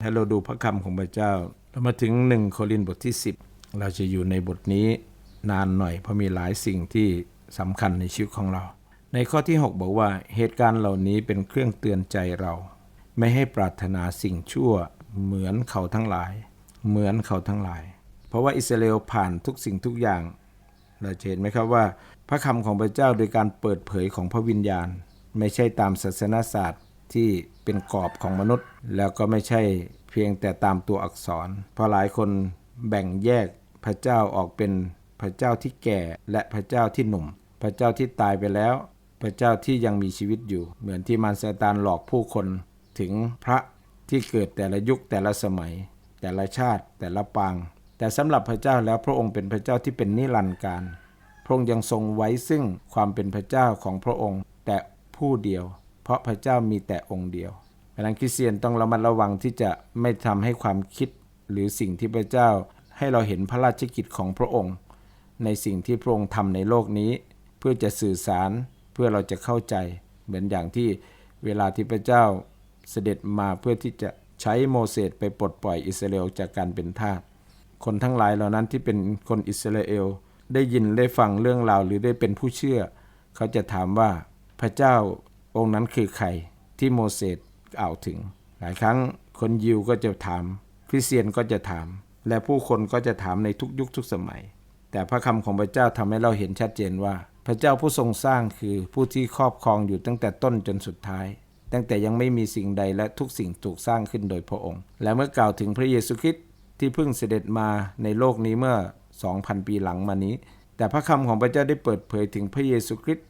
ให้เราดูพระคำของพระเจ้าเรามาถึงหนึ่งโครินธ์บทที่ 10 เราจะอยู่ในบทนี้นานหน่อย เพราะมีหลายสิ่งที่สำคัญในชีวิตของเรา ในข้อที่ 6 บอกว่าเหตุการณ์เหล่านี้เป็นเครื่องเตือนใจเรา ไม่ให้ปรารถนาสิ่งชั่วเหมือนเขาทั้งหลาย เหมือนเขาทั้งหลาย เพราะว่าอิสราเอลผ่านทุกสิ่งทุกอย่าง เราเห็นไหมครับว่า พระคำของพระเจ้าโดยการเปิดเผยของพระวิญญาณ ไม่ใช่ตามศาสนาศาสตร์ ที่เป็นกรอบของมนุษย์ แล้วก็ไม่ใช่เพียงแต่ตามตัวอักษร เพราะหลายคนแบ่งแยกพระเจ้าออกเป็นพระเจ้าที่แก่และพระเจ้าที่หนุ่ม พระเจ้าที่ตายไปแล้ว พระเจ้าที่ยังมีชีวิตอยู่ เหมือนที่มารซาตานหลอกผู้คนถึงพระที่เกิดแต่ละยุคแต่ละสมัย แต่ละชาติแต่ละปาง แต่สำหรับพระเจ้าแล้วพระองค์เป็นพระเจ้าที่เป็นนิรันดร์การ พระองค์ยังทรงไว้ซึ่งความเป็นพระเจ้าของพระองค์แต่ผู้เดียว ราะพระเจ้ามีแต่องค์เดียวเพราะนั้นคริสเตียนต้องระมัดระวังที่จะไม่ทำให้ความคิดหรือสิ่งที่พระเจ้าให้เราเห็นพระราชกิจของพระองค์ ในสิ่งที่พระองค์ทำในโลกนี้ เพื่อจะสื่อสารเพื่อเราจะเข้าใจ เหมือนอย่างที่เวลาที่พระเจ้าเสด็จมาเพื่อที่จะใช้โมเสสไปปลดปล่อยอิสราเอลจากการเป็นทาสคนทั้งหลายเหล่านั้นที่เป็นคนอิสราเอลได้ยินได้ฟังเรื่องราวหรือได้เป็นผู้เชื่อ เขาจะถามว่าพระเจ้า องค์นั้นคือใครที่โมเสสกล่าวถึง หลายครั้งคนยิวก็จะถาม คริสเตียนก็จะถาม และผู้คนก็จะถามในทุกยุคทุกสมัย แต่พระคำของพระเจ้าทำให้เราเห็นชัดเจนว่า พระเจ้าผู้ทรงสร้างคือผู้ที่ครอบครองอยู่ตั้งแต่ต้นจนสุดท้าย ตั้งแต่ยังไม่มีสิ่งใดและทุกสิ่งถูกสร้างขึ้นโดยพระองค์ และเมื่อกล่าวถึงพระเยซูคริสต์ที่เพิ่งเสด็จมาในโลกนี้เมื่อ 2,000 ปีหลังมานี้ แต่พระคำของพระเจ้าได้เปิดเผยถึงพระเยซูคริสต์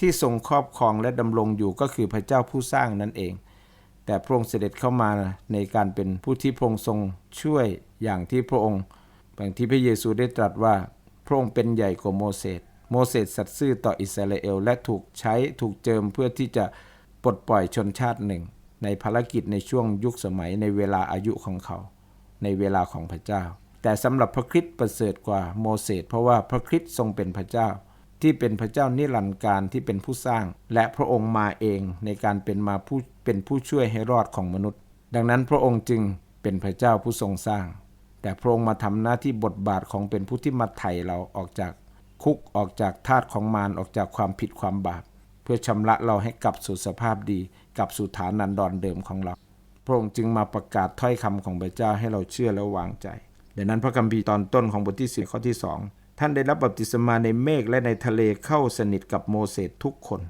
ที่ทรงครอบครองและดำรงอยู่ก็คือพระเจ้าผู้สร้างนั่นเอง แต่พระองค์เสด็จเข้ามาในการเป็นผู้ที่พระองค์ทรงช่วยอย่างที่พระองค์อย่างที่พระเยซูได้ตรัสว่าพระองค์เป็นใหญ่กว่าโมเสสโมเสสสัตย์ซื่อต่ออิสราเอล และถูกใช้ถูกเจิมเพื่อที่จะปลดปล่อยชนชาติหนึ่ง ในภารกิจในช่วงยุคสมัยในเวลาอายุของเขา ในเวลาของพระเจ้า แต่สำหรับพระคริสต์ประเสริฐกว่าโมเสสเพราะว่าพระคริสต์ทรงเป็นพระเจ้า ที่เป็นพระเจ้านิรันดร์การที่เป็นผู้สร้าง และพระองค์มาเองในการเป็นมาผู้เป็นผู้ช่วยให้รอดของมนุษย์ ดังนั้นพระองค์จึงเป็นพระเจ้าผู้ทรงสร้าง แต่พระองค์มาทำหน้าที่บทบาทของเป็นผู้ที่มาไถ่เราออกจากคุกออกจากทาสของมารออกจากความผิดความบาป เพื่อชำระเราให้กลับสู่สภาพดีกลับสู่ฐานันดรเดิมของเรา พระองค์จึงมาประกาศถ้อยคำของพระเจ้าให้เราเชื่อและวางใจดังนั้นพระคัมภีร์ตอนต้นของบทที่4ข้อที่2 ท่านได้รับบัพติศมาในเมฆและในทะเลเข้าสนิทกับโมเสสทุกคน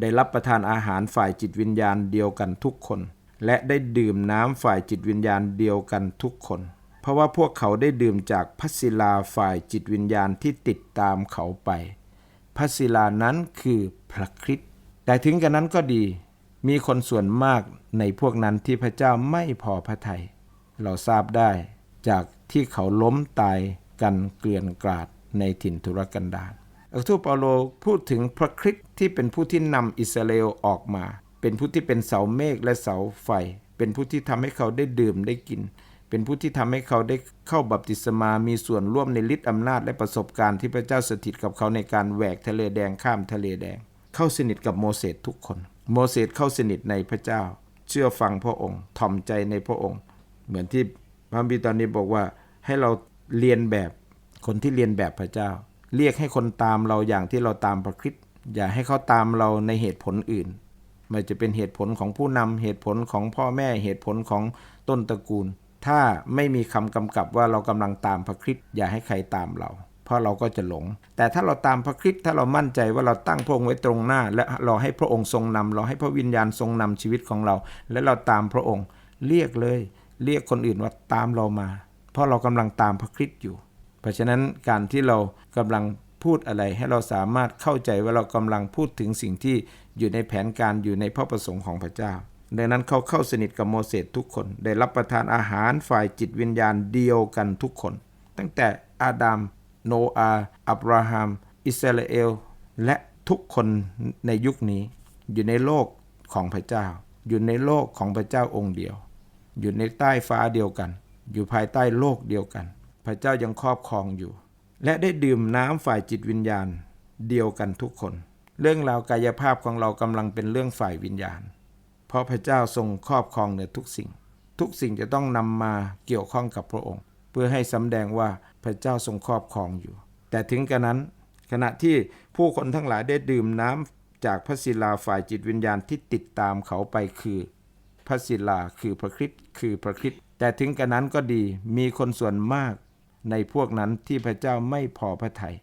ได้รับประทานอาหารฝ่ายจิตวิญญาณเดียวกันทุกคน และได้ดื่มน้ำฝ่ายจิตวิญญาณเดียวกันทุกคน เพราะว่าพวกเขาได้ดื่มจากพัศิลาฝ่ายจิตวิญญาณที่ติดตามเขาไปพัศิลานั้นคือพระคริสต์แต่ถึงกันนั้นก็ดี มีคนส่วนมากในพวกนั้นที่พระเจ้าไม่พอพระทยัยเราทราบได้จากที่เขาล้มตาย กันเกลื่อนกราดในถิ่นทุรกันดารอัครทูตเปาโลพูดถึงพระคริสต์ที่เป็นผู้ที่นำอิสราเอลออกมา เป็นผู้ที่เป็นเสาเมฆและเสาไฟ เป็นผู้ที่ทำให้เขาได้ดื่มได้กิน เป็นผู้ที่ทำให้เขาได้เข้าบัพติศมา มีส่วนร่วมในฤทธิอำนาจและประสบการณ์ที่พระเจ้าสถิตกับเขาในการแหวกทะเลแดงข้ามทะเลแดง เข้าสนิทกับโมเสสทุกคน โมเสสเข้าสนิทในพระเจ้า เชื่อฟังพระองค์ ถ่อมใจในพระองค์ เหมือนที่พระบิดานี้บอกว่าให้เรา เรียนแบบคนที่เรียนแบบพระเจ้า เรียกให้คนตามเราอย่างที่เราตามพระคริสต์อย่าให้เขาตามเราในเหตุผลอื่นไม่จะเป็นเหตุผลของผู้นำเหตุผลของพ่อแม่เหตุผลของต้นตระกูล ถ้าไม่มีคำกำกับว่าเรากำลังตามพระคริสต์อย่าให้ใครตามเรา เพราะเราก็จะหลง แต่ถ้าเราตามพระคริสต์ถ้าเรามั่นใจว่าเราตั้งพระองค์ไว้ตรงหน้า และเราให้พระองค์ทรงนำเราให้พระวิญญาณทรงนำชีวิตของเรา และเราตามพระองค์ เรียกเลย เรียกคนอื่นว่าตามเรามา ราะเรากำลังตามพระคริสต์อยู่ เพราะฉะนั้นการที่เรากำลังพูดอะไรให้เราสามารถเข้าใจว่าเรากำลังพูดถึงสิ่งที่อยู่ในแผนการอยู่ในพระประสงค์ของพระเจ้า ดังนั้นเขาเข้าสนิทกับโมเสสทุกคน ได้รับประทานอาหารฝ่ายจิตวิญญาณเดียวกันทุกคน ตั้งแต่อาดัม โนอา อับราฮัม อิสราเอล และทุกคนในยุคนี้ อยู่ในโลกของพระเจ้า อยู่ในโลกของพระเจ้าองค์เดียว อยู่ในใต้ฟ้าเดียวกัน อยู่ภายใต้โลกเดียวกัน พระเจ้ายังครอบครองอยู่ และได้ดื่มน้ำฝ่ายจิตวิญญาณเดียวกันทุกคน เรื่องราวกายภาพของเรากำลังเป็นเรื่องฝ่ายวิญญาณ เพราะพระเจ้าทรงครอบครองเหนือทุกสิ่ง ทุกสิ่งจะต้องนำมาเกี่ยวข้องกับพระองค์ เพื่อให้สำแดงว่าพระเจ้าทรงครอบครองอยู่ แต่ถึงกระนั้น ขณะที่ผู้คนทั้งหลายได้ดื่มน้ำจากพระศิลาฝ่ายจิตวิญญาณที่ติดตามเขาไปคือ พระศิลาคือพระคริสต์คือพระคริสต์ แต่ถึงกระนั้นก็ดีมีคนส่วนมากในพวกนั้นที่พระเจ้าไม่พอพระทยัย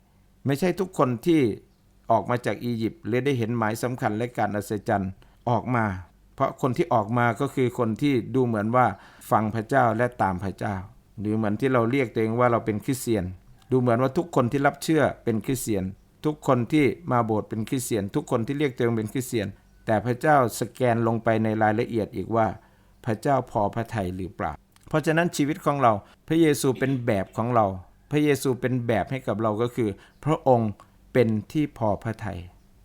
ไม่ใช่ทุกคนที่ออกมาจากอียิปต์เลยได้เห็นหมายสำคัญและการอัศจรรย์ออกมา เพราะคนที่ออกมาก็คือคนที่ดูเหมือนว่าฟังพระเจ้าและตามพระเจ้า หรือเหมือนที่เราเรียกตัวเองว่าเราเป็นคริสเตียน ดูเหมือนว่าทุกคนที่รับเชื่อเป็นคริสเตียน ทุกคนที่มาโบสถ์เป็นคริสเตียน ทุกคนที่เรียกตัวเองเป็นคริสเตียน แต่พระเจ้าสแกนลงไปในรายละเอียดอีกว่า พระเจ้าพอพระทัยหรือเปล่า เพราะฉะนั้นชีวิตของเราพระเยซูเป็นแบบของเรา พระเยซูเป็นแบบให้กับเราก็คือ พระองค์เป็นที่พอพระทยัย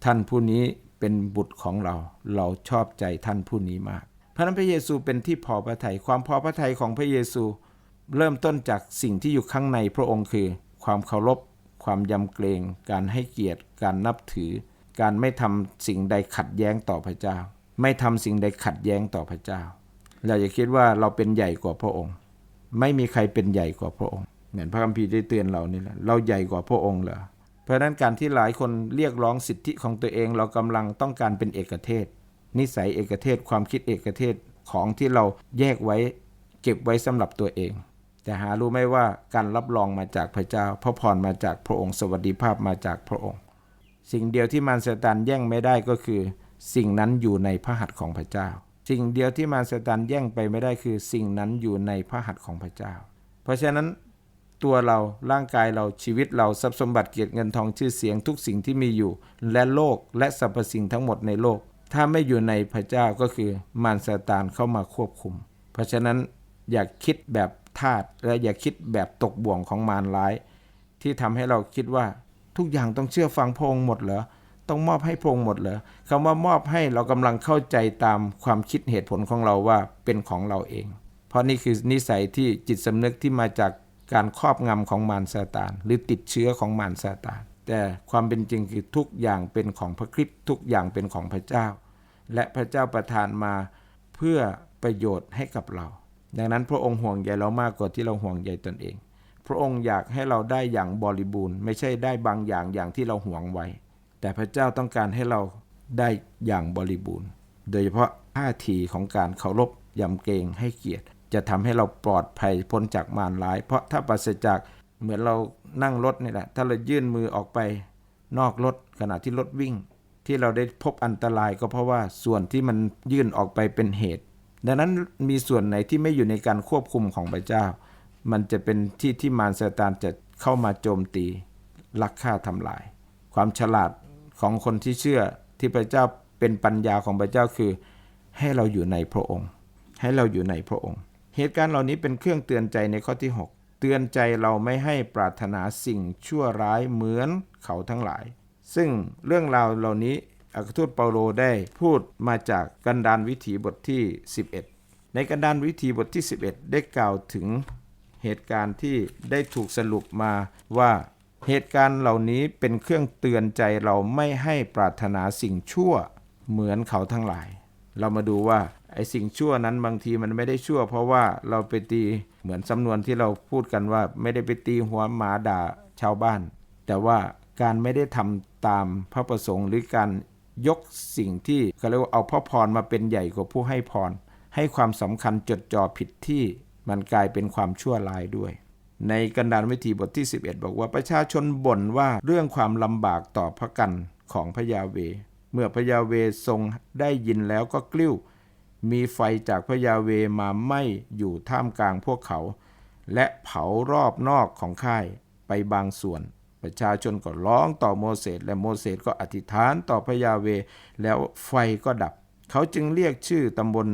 ท่านผู้นี้เป็นบุตรของเรา เราชอบใจท่านผู้นี้มากเพราะนั้นพระเยซูเป็นที่พอพระทยัยความพอพระทัยของพระเยซู เริ่มต้นจากสิ่งที่อยู่ข้างในพระองค์คือ ความเคารพ ความยำเกรง การให้เกียรติ การนับถือ การไม่ทำสิ่งใดขัดแย้งต่อพระเจ้า ไม่ทำสิ่งใดขัดแย้งต่อพระเจ้า เราอย่าคิดว่าเราเป็นใหญ่กว่าพระองค์ ไม่มีใครเป็นใหญ่กว่าพระองค์ เหมือนพระคัมภีร์ได้เตือนเรานี่แหละเราใหญ่กว่าพระองค์เหรอเพราะนั้นการที่หลายคนเรียกร้องสิทธิของตัวเอง เรากำลังต้องการเป็นเอกเทศ นิสัยเอกเทศความคิดเอกเทศของที่เราแยกไว้เก็บไว้สำหรับตัวเองแต่หารู้ไหมว่าการรับรองมาจากพระเจ้าพระพรมาจากพระองค์ สวัสดิภาพมาจากพระองค์ สิ่งเดียวที่มารซาตานแย่งไม่ได้ก็คือ สิ่งนั้นอยู่ในพระหัตถ์ของพระเจ้า สิ่งเดียวที่มารซาตานแย่งไปไม่ได้คือสิ่งนั้นอยู่ในพระหัตถ์ของพระเจ้า เพราะฉะนั้นตัวเราร่างกายเราชีวิตเราทรัพย์สมบัติเกียรติเงินทองชื่อเสียงทุกสิ่งที่มีอยู่ และโลกและสรรพสิ่งทั้งหมดในโลก ถ้าไม่อยู่ในพระเจ้าก็คือมารซาตานเข้ามาควบคุม เพราะฉะนั้นอย่าคิดแบบทาสและอย่าคิดแบบตกบ่วงของมารร้าย ที่ทำให้เราคิดว่าทุกอย่างต้องเชื่อฟังพระองค์หมดเหรอ ต้องมอบให้พระองค์หมดเหรอคำว่ามอบให้เรากำลังเข้าใจตามความคิดเหตุผลของเราว่าเป็นของเราเอง เพราะนี่คือนิสัยที่จิตสำนึกที่มาจากการครอบงำของมารซาตาน หรือติดเชื้อของมารซาตาน แต่ความเป็นจริงคือทุกอย่างเป็นของพระคริสต์ทุกอย่างเป็นของพระเจ้า และพระเจ้าประทานมาเพื่อประโยชน์ให้กับเรา ดังนั้นพระองค์ห่วงใยเรามากกว่าที่เราห่วงใยตนเอง พระองค์อยากให้เราได้อย่างบริบูรณ์ ไม่ใช่ได้บางอย่างอย่างที่เราห่วงไว้ แต่พระเจ้าต้องการให้เราได้อย่างบริบูรณ์ โดยเฉพาะท่าทีของการเคารพยำเกรงให้เกียรติ จะทำให้เราปลอดภัยพ้นจากมารร้าย เพราะถ้าปราศจากเหมือนเรานั่งรถนี่แหละ ถ้าเรายื่นมือออกไปนอกรถขณะที่รถวิ่ง ที่เราได้พบอันตรายก็เพราะว่าส่วนที่มันยื่นออกไปเป็นเหตุ ดังนั้นมีส่วนไหนที่ไม่อยู่ในการควบคุมของพระเจ้า มันจะเป็นที่ที่มารซาตานจะเข้ามาโจมตีลักฆ่าทำลาย ความฉลาด ของคนที่เชื่อที่พระเจ้าเป็นปัญญาของพระเจ้าคือ ให้เราอยู่ในพระองค์ ให้เราอยู่ในพระองค์ เหตุการณ์เหล่านี้เป็นเครื่องเตือนใจในข้อที่ 6 เตือนใจเราไม่ให้ปรารถนาสิ่งชั่วร้ายเหมือนเขาทั้งหลาย ซึ่งเรื่องราวเหล่านี้อัครทูตเปาโลได้พูดมาจากกันดานวิถีบทที่ 11 ในกันดานวิถีบทที่ 11 ได้กล่าวถึงเหตุการณ์ที่ได้ถูกสรุปมาว่า เหตุการณ์เหล่านี้เป็นเครื่องเตือนใจเราไม่ให้ปรารถนาสิ่งชั่วเหมือนเขาทั้งหลาย เรามาดูว่าไอ้สิ่งชั่วนั้นบางทีมันไม่ได้ชั่ว เพราะว่าเราไปตีเหมือนสำนวนที่เราพูดกันว่า ไม่ได้ไปตีหัวหมาด่าชาวบ้าน แต่ว่าการไม่ได้ทำตามพระประสงค์หรือการยกสิ่งที่เขาเรียกว่าเอาพระพรมาเป็นใหญ่กว่าผู้ให้พร ให้ความสำคัญจดจ่อผิดที่มันกลายเป็นความชั่วร้ายด้วย ในกันดารวิธีบทที่ 11 บอกว่าประชาชนบ่นว่าเรื่องความลำบากต่อพระกันของพระยาเว เมื่อพระยาเวทรงได้ยินแล้วก็กลิ้ว มีไฟจากพระยาเวมาไหม้อยู่ท่ามกลางพวกเขา และเผารอบนอกของค่ายไปบางส่วน ประชาชนก็ร้องต่อโมเสสและโมเสสก็อธิษฐานต่อพระยาเว แล้วไฟก็ดับ เขาจึงเรียกชื่อตำบล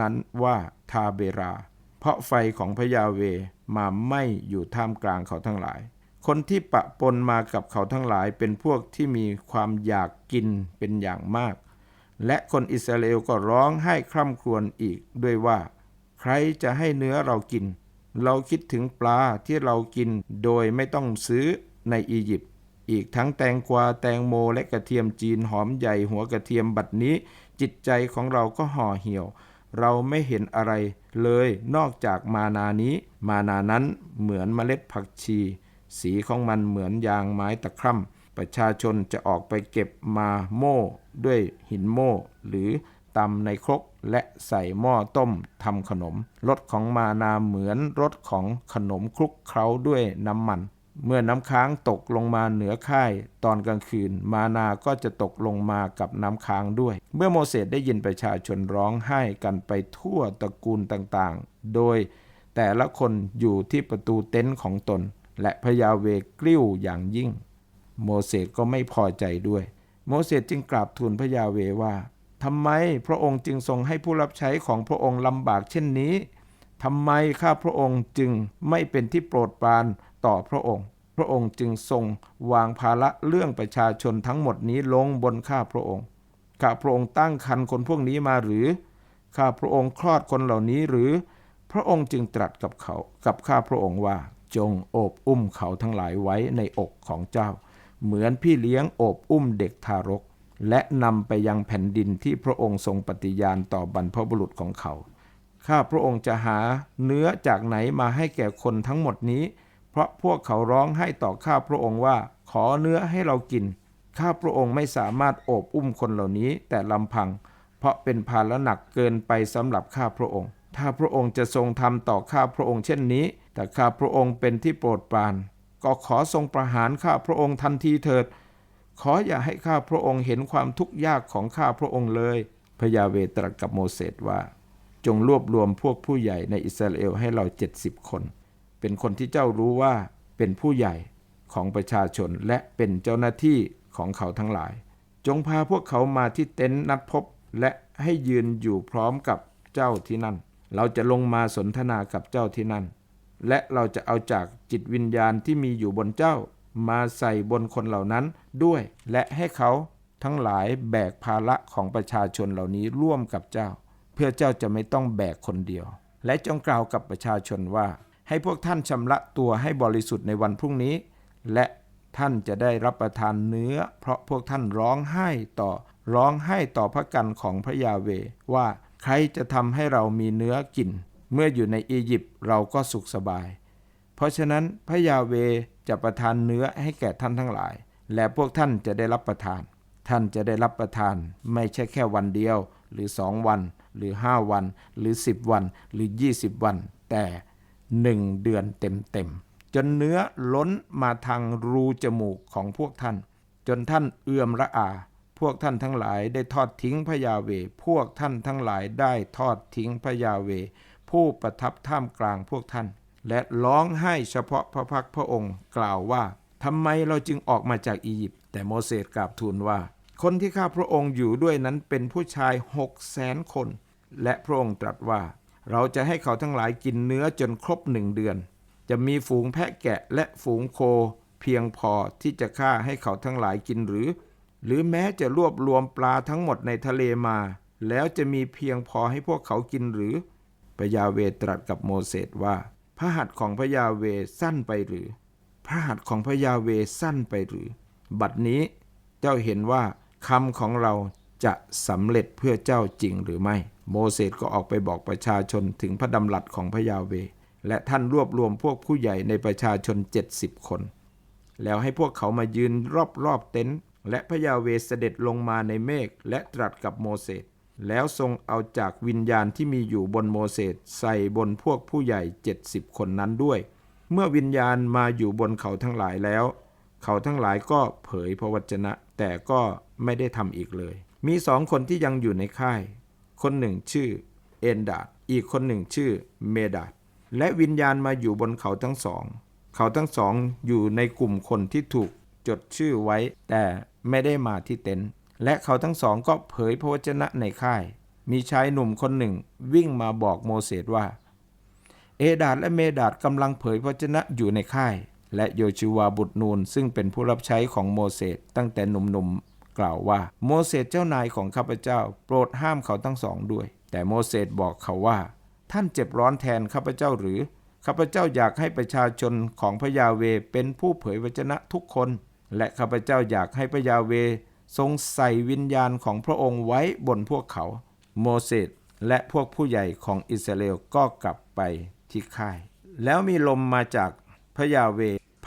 นั้นว่าทาเบรา เพราะไฟของพระยาเวมาไม้อยู่ท่ามกลางเขาทั้งหลาย คนที่ปะปนมากับเขาทั้งหลายเป็นพวกที่มีความอยากกินเป็นอย่างมาก และคนอิสราเอลก็ร้องไห้คร่ำครวญอีกด้วยว่า ใครจะให้เนื้อเรากิน เราคิดถึงปลาที่เรากินโดยไม่ต้องซื้อในอียิปต์อีกทั้งแตงกวาแตงโมและกระเทียมจีนหอมใหญ่หัวกระเทียมบัดนี้ จิตใจของเราก็ห่อเหี่ยว เราไม่เห็นอะไรเลยนอกจากมานานี้ มานานั้นเหมือนเมล็ดผักชี สีของมันเหมือนยางไม้ตะคร่ำประชาชนจะออกไปเก็บมาโม่ด้วยหินโม่ หรือตำในครกและใส่หม้อต้มทำขนมรสของมานาเหมือนรสของขนมคลุกเคล้าด้วยน้ำมัน เมื่อน้ำค้างตกลงมาเหนือค่ายตอนกลางคืน มานาก็จะตกลงมากับน้ำค้างด้วย เมื่อโมเสสได้ยินประชาชนร้องไห้กันไปทั่วตระกูลต่างๆ โดยแต่ละคนอยู่ที่ประตูเต็นท์ของตน และพยาเวกลิ้วอย่างยิ่ง โมเสสก็ไม่พอใจด้วย โมเสสจึงกราบทูลพยาเวว่าทำไมพระองค์จึงทรงให้ผู้รับใช้ของพระองค์ลำบากเช่นนี้ทำไมข้าพระองค์จึงไม่เป็นที่โปรดปราน ต่อพระองค์ พระองค์จึงทรงวางภาระเรื่องประชาชนทั้งหมดนี้ลงบนข้าพระองค์ ข้าพระองค์ตั้งคันคนพวกนี้มาหรือ ข้าพระองค์คลอดคนเหล่านี้หรือ พระองค์จึงตรัสกับเขา กับข้าพระองค์ว่า จงโอบอุ้มเขาทั้งหลายไว้ในอกของเจ้า เหมือนพี่เลี้ยงโอบอุ้มเด็กทารก และนำไปยังแผ่นดินที่พระองค์ทรงปฏิญาณต่อบรรพบุรุษของเขาข้าพระองค์จะหาเนื้อจากไหนมาให้แก่คนทั้งหมดนี้ ราะพวกเขาร้องให้ต่อข้าพระองค์ว่า ขอเนื้อให้เรากิน ข้าพระองค์ไม่สามารถโอบอุ้มคนเหล่านี้แต่ลำพัง เพราะเป็นภาระหนักเกินไปสำหรับข้าพระองค์ ถ้าพระองค์จะทรงทำต่อข้าพระองค์เช่นนี้ แต่ข้าพระองค์เป็นที่โปรดปราน ก็ขอทรงประหารข้าพระองค์ทันทีเถิด ขออย่าให้ข้าพระองค์เห็นความทุกข์ยากของข้าพระองค์เลย พระยาเวตรัสกับโมเสสว่า จงรวบรวมพวกผู้ใหญ่ในอิสราเอลให้เราเจ็ดสิบคน เป็นคนที่เจ้ารู้ว่าเป็นผู้ใหญ่ของประชาชนและเป็นเจ้าหน้าที่ของเขาทั้งหลาย จงพาพวกเขามาที่เต็นท์นัดพบ และให้ยืนอยู่พร้อมกับเจ้าที่นั่น เราจะลงมาสนทนากับเจ้าที่นั่น และเราจะเอาจากจิตวิญญาณที่มีอยู่บนเจ้า มาใส่บนคนเหล่านั้นด้วย และให้เขาทั้งหลายแบกภาระของประชาชนเหล่านี้ร่วมกับเจ้า เพื่อเจ้าจะไม่ต้องแบกคนเดียว และจงกล่าวกับประชาชนว่า ให้พวกท่านชำระตัวให้บริสุทธิ์ในวันพรุ่งนี้ และท่านจะได้รับประทานเนื้อ เพราะพวกท่านร้องไห้ต่อร้องไห้ต่อพระกันของพระยาเวว่าใครจะทำให้เรามีเนื้อกิน เมื่ออยู่ในอียิปต์เราก็สุขสบาย เพราะฉะนั้นพระยาเวจะประทานเนื้อให้แก่ท่านทั้งหลาย และพวกท่านจะได้รับประทาน ท่านจะได้รับประทาน ไม่ใช่แค่วันเดียว หรือสองวัน หรือห้าวัน หรือสิบวัน หรือยี่สิบวัน แต่ หนึ่งเดือนเต็มๆ จนเนื้อล้นมาทางรูจมูกของพวกท่าน จนท่านเอื้อมระอา พวกท่านทั้งหลายได้ทอดทิ้งพระยาเว พวกท่านทั้งหลายได้ทอดทิ้งพระยาเว ผู้ประทับท่ามกลางพวกท่าน และร้องไห้เฉพาะพระพักพระองค์ กล่าวว่าทำไมเราจึงออกมาจากอียิปต์แต่โมเสสกราบทูลว่า คนที่ข้าพระองค์อยู่ด้วยนั้นเป็นผู้ชายหกแสนคน และพระองค์ตรัสว่า เราจะให้เขาทั้งหลายกินเนื้อจนครบหนึ่งเดือน จะมีฝูงแพะแกะและฝูงโค เพียงพอที่จะฆ่าให้เขาทั้งหลายกินหรือ หรือแม้จะรวบรวมปลาทั้งหมดในทะเลมา แล้วจะมีเพียงพอให้พวกเขากินหรือพระยาเวตรัสกับโมเสสว่า พระหัตถ์ของพระยาเวสั้นไปหรือ พระหัตถ์ของพระยาเวสั้นไปหรือ บัดนี้เจ้าเห็นว่าคำของเราจะสำเร็จเพื่อเจ้าจริงหรือไม่ โมเสสก็ออกไปบอกประชาชนถึงพระดำรัสของพระยาเว และท่านรวบรวมพวกผู้ใหญ่ในประชาชน 70 คน แล้วให้พวกเขามายืนรอบๆเต็นท์และพระยาเวเสด็จลงมาในเมฆและตรัสกับโมเสสแล้วทรงเอาจากวิญญาณที่มีอยู่บนโมเสสใส่บนพวกผู้ใหญ่ 70 คนนั้นด้วย เมื่อวิญญาณมาอยู่บนเขาทั้งหลายแล้ว เขาทั้งหลายก็เผยพระวจนะ แต่ก็ไม่ได้ทำอีกเลย มีสองคนที่ยังอยู่ในค่าย คนหนึ่งชื่อเอนดาดอีกคนหนึ่งชื่อเมดาดและวิญญาณมาอยู่บนเขาทั้งสอง เขาทั้งสองอยู่ในกลุ่มคนที่ถูกจดชื่อไว้ แต่ไม่ได้มาที่เต็นท์และเขาทั้งสองก็เผยพระวจนะในค่าย มีชายหนุ่มคนหนึ่งวิ่งมาบอกโมเสสว่า เอดาดและเมดาดกำลังเผยพระวจนะอยู่ในค่าย และโยชูวาบุตรนูนซึ่งเป็นผู้รับใช้ของโมเสสตั้งแต่หนุ่มๆ กล่าวว่า โมเสสเจ้านายของข้าพเจ้า โปรดห้ามเขาทั้งสองด้วย แต่โมเสสบอกเขาว่า ท่านเจ็บร้อนแทนข้าพเจ้าหรือข้าพเจ้าอยากให้ประชาชนของพระยาเวเป็นผู้เผยวจนะทุกคน และข้าพเจ้าอยากให้พระยาเวทรงใส่วิญญาณของพระองค์ไว้บนพวกเขา โมเสสและพวกผู้ใหญ่ของอิสราเอลก็กลับไปที่ค่าย แล้วมีลมมาจากพระยาเว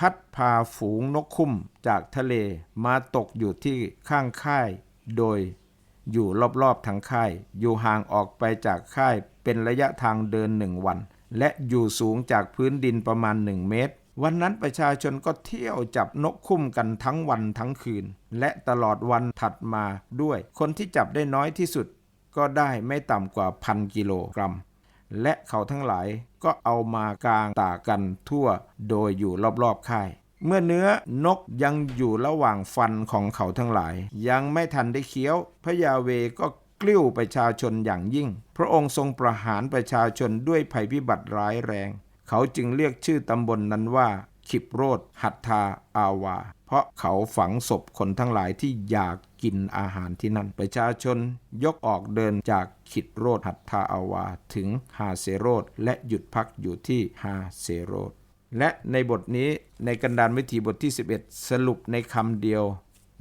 พัดพาฝูงนกคุ้มจากทะเลมาตกอยู่ที่ข้างค่าย โดยอยู่รอบๆทั้งค่าย อยู่ห่างออกไปจากค่ายเป็นระยะทางเดินหนึ่งวัน และอยู่สูงจากพื้นดินประมาณหนึ่งเมตร วันนั้นประชาชนก็เที่ยวจับนกคุ้มกันทั้งวันทั้งคืน และตลอดวันถัดมาด้วย คนที่จับได้น้อยที่สุด ก็ได้ไม่ต่ำกว่าพันกิโลกรัม และเขาทั้งหลายก็เอามากางตากันทั่วโดยอยู่รอบๆค่าย เมื่อเนื้อนกยังอยู่ระหว่างฟันของเขาทั้งหลาย ยังไม่ทันได้เคี้ยว พระยาเวก็กลิ้วประชาชนอย่างยิ่ง พระองค์ทรงประหารประชาชนด้วยภัยพิบัติร้ายแรง เขาจึงเรียกชื่อตำบลนนั้นว่า ขิบโรดหัตทาอาวา เพราะเขาฝังศพคนทั้งหลายที่อยากกินอาหารที่นั่น ประชาชนยกออกเดินจากขิดโรดหัตทาอาวา ถึงฮาเซโรดและหยุดพักอยู่ที่ฮาเซโรดและในบทนี้ในกันดารวิถีบทที่ 11 สรุปในคำเดียว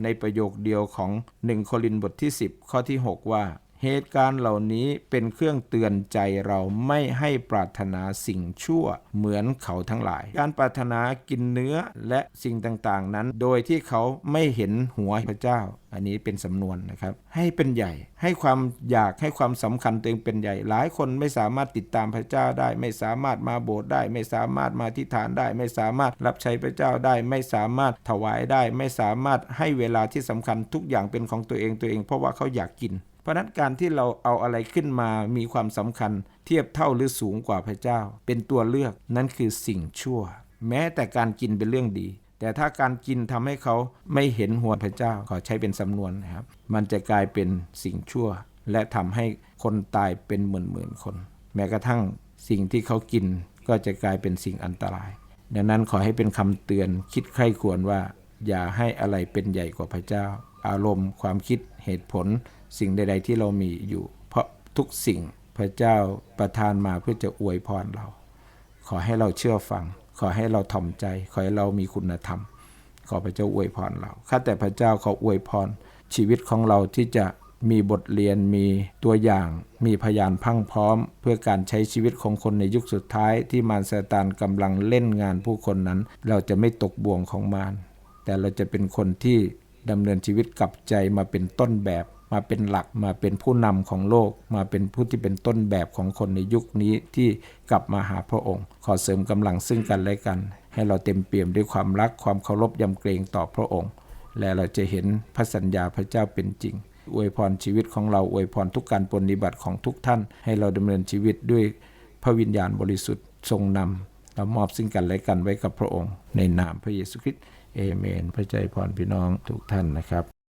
ในประโยคเดียวของ 1 โครินบทที่ 10 ข้อที่ 6 ว่า เหตุการณ์เหล่านี้เป็นเครื่องเตือนใจเราไม่ให้ปรารถนาสิ่งชั่วเหมือนเขาทั้งหลาย การปรารถนากินเนื้อและสิ่งต่างๆนั้น โดยที่เขาไม่เห็นหัวพระเจ้า อันนี้เป็นสำนวนนะครับ ให้เป็นใหญ่ ให้ความอยากให้ความสำคัญตัวเองเป็นใหญ่ หลายคนไม่สามารถติดตามพระเจ้าได้ ไม่สามารถมาโบสถ์ได้ ไม่สามารถมาที่ฐานได้ ไม่สามารถรับใช้พระเจ้าได้ ไม่สามารถถวายได้ ไม่สามารถให้เวลาที่สำคัญทุกอย่างเป็นของตัวเองตัวเอง เพราะว่าเขาอยากกิน เพราะนั้นการที่เราเอาอะไรขึ้นมามีความสำคัญ เทียบเท่าหรือสูงกว่าพระเจ้า เป็นตัวเลือกนั่นคือสิ่งชั่ว แม้แต่การกินเป็นเรื่องดี แต่ถ้าการกินทำให้เขาไม่เห็นหัวพระเจ้าขอใช้เป็นสำนวนนะครับ มันจะกลายเป็นสิ่งชั่ว และทำให้คนตายเป็นหมื่นหมื่นๆคน แม้กระทั่งสิ่งที่เขากินก็จะกลายเป็นสิ่งอันตราย ดังนั้นขอให้เป็นคำเตือนคิดใคร่ควรว่า อย่าให้อะไรเป็นใหญ่กว่าพระเจ้า อารมณ์ ความคิดเหตุผล สิ่งใด ๆ ที่เรามีอยู่ เพราะทุกสิ่งพระเจ้าประทานมาเพื่อจะอวยพรเรา ขอให้เราเชื่อฟัง ขอให้เราถ่อมใจ ขอให้เรามีคุณธรรม ขอพระเจ้าอวยพรเราข้าแต่พระเจ้าขออวยพร ชีวิตของเราที่จะมีบทเรียนมีตัวอย่าง มีพยานพังพร้อม เพื่อการใช้ชีวิตของคนในยุคสุดท้ายที่มารซาตานกำลังเล่นงานผู้คนนั้น เราจะไม่ตกบ่วงของมารแต่เราจะเป็นคนที่ดำเนินชีวิตกลับใจมาเป็นต้นแบบ มาเป็นหลักมาเป็นผู้นำของโลก มาเป็นผู้ที่เป็นต้นแบบของคนในยุคนี้ที่กลับมาหาพระองค์ ขอเสริมกำลังซึ่งกันและกัน ให้เราเต็มเปี่ยมด้วยความรักความเคารพยำเกรงต่อพระองค์ และเราจะเห็นพระสัญญาพระเจ้าเป็นจริงอวยพรชีวิตของเราอวยพรทุกการปฏิบัติของทุกท่าน ให้เราดำเนินชีวิตด้วยพระวิญญาณบริสุทธิ์ทรงนำเรามอบซึ่งกันและกันไว้กับพระองค์ ในนามพระเยซูคริสต์เอเมน พระเจ้าพรพี่น้องทุกท่านนะครับ